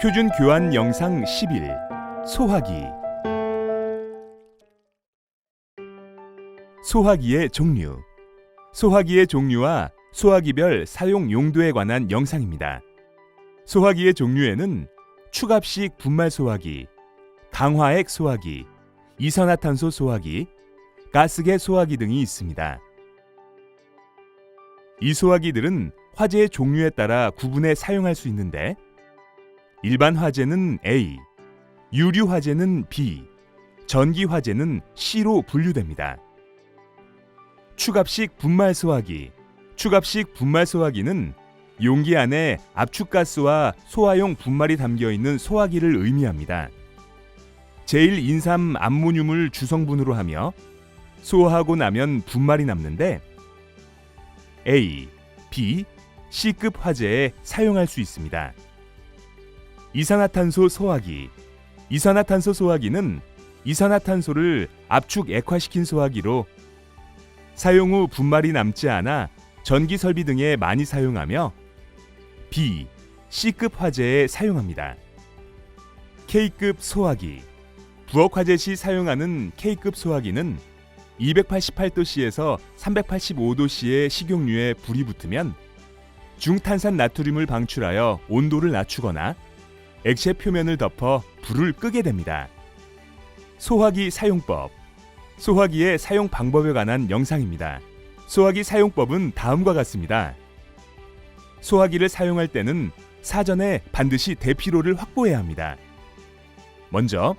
표준 교환 영상 10일 소화기 소화기의 종류 소화기의 종류와 소화기별 사용 용도에 관한 영상입니다. 소화기의 종류에는 추갑식 분말 소화기, 강화액 소화기, 이산화탄소 소화기, 가스계 소화기 등이 있습니다. 이 소화기들은 화재의 종류에 따라 구분해 사용할 수 있는데 일반 화재는 A, 유류 화재는 B, 전기 화재는 C로 분류됩니다. 추갑식 분말 소화기, 추갑식 분말 소화기는 용기 안에 압축가스와 소화용 분말이 담겨 있는 소화기를 의미합니다. 제일 인삼 암모늄을 주성분으로 하며 소화하고 나면 분말이 남는데 A, B, C급 화재에 사용할 수 있습니다. 이산화탄소 소화기 이산화탄소 소화기는 이산화탄소를 압축 액화시킨 소화기로 사용 후 분말이 남지 않아 전기 설비 등에 많이 사용하며 B, C급 화재에 사용합니다. K급 소화기 부엌 화재 시 사용하는 K급 소화기는 288도씨에서 385도씨의 식용유에 불이 붙으면 중탄산 나트륨을 방출하여 온도를 낮추거나 액체 표면을 덮어 불을 끄게 됩니다. 소화기 사용법 소화기의 사용 방법에 관한 영상입니다. 소화기 사용법은 다음과 같습니다. 소화기를 사용할 때는 사전에 반드시 대피로를 확보해야 합니다. 먼저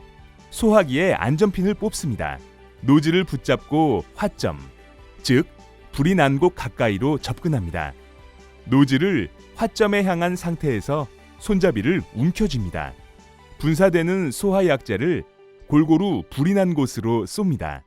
소화기의 안전핀을 뽑습니다. 노즐을 붙잡고 화점, 즉 불이 난 곳 가까이로 접근합니다. 노즐을 화점에 향한 상태에서 손잡이를 움켜쥡니다. 분사되는 소화약제를 골고루 불이 난 곳으로 쏩니다.